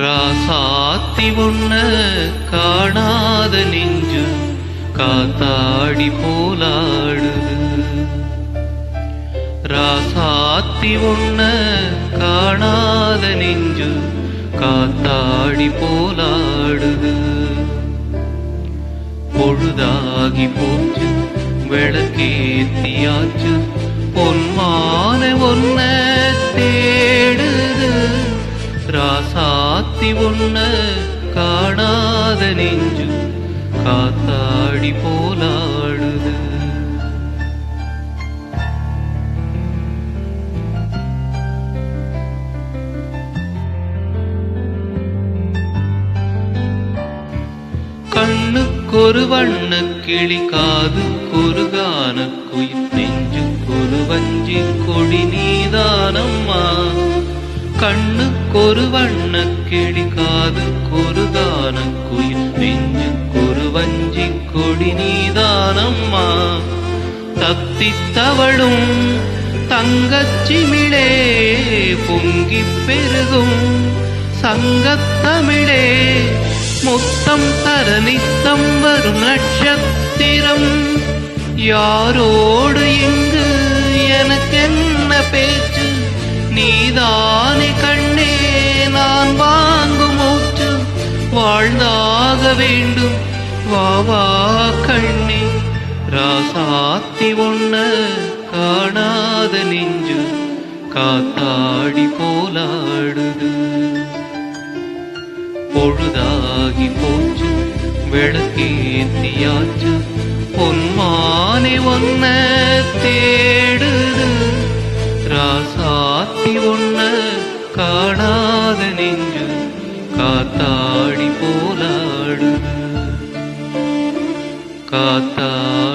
ராசாத்தி உன்ன காணாத நெஞ்சு காத்தாடி போலாடுது. ராசாத்தி உன்ன காணாத நெஞ்சு காத்தாடி போலாடுது. பொழுதாகி போச்சு விளக்கேத்தியாச்சு பொன்மான ஒன்ன ராசாத்தி ஒன்ன காணாத நெஞ்சு காத்தாடி போலாடுது. கண்ணுக்கொரு வண்ண கிளி காதுக்கொரு கொருகான நெஞ்சுக்கொரு வஞ்சி கொடி நீதானம்மா கண்ணுக்கொரு வண்ண கிளி காது கொருகான குயில் நெஞ்சுக்கொரு வஞ்சி கொடி நீதானம்மா. தத்தித்தவளும் தங்கச்சிமிழே பொங்கி பெருகும் சங்கத்தமிழே மொத்தம் தர நித்தம் வரும் நட்சத்திரம். யாரோடு இங்கு எனக்கென்ன பேச்சு? நீதானே வாழ்ந்தாக வேண்டும். வாவா கண்ணி. ராசாத்தி ஒன்ன காணாத நெஞ்சு காத்தாடி போலாடுது. பொழுதாகி போச்சு விளக்கேத்தியாச்சு பொன்மானை ஒன்ன தேடுது. ராசாத்தி ஒன்ன காணாத நெஞ்சு காத்தாடி போலாடுது காத்தாடி போலாடுது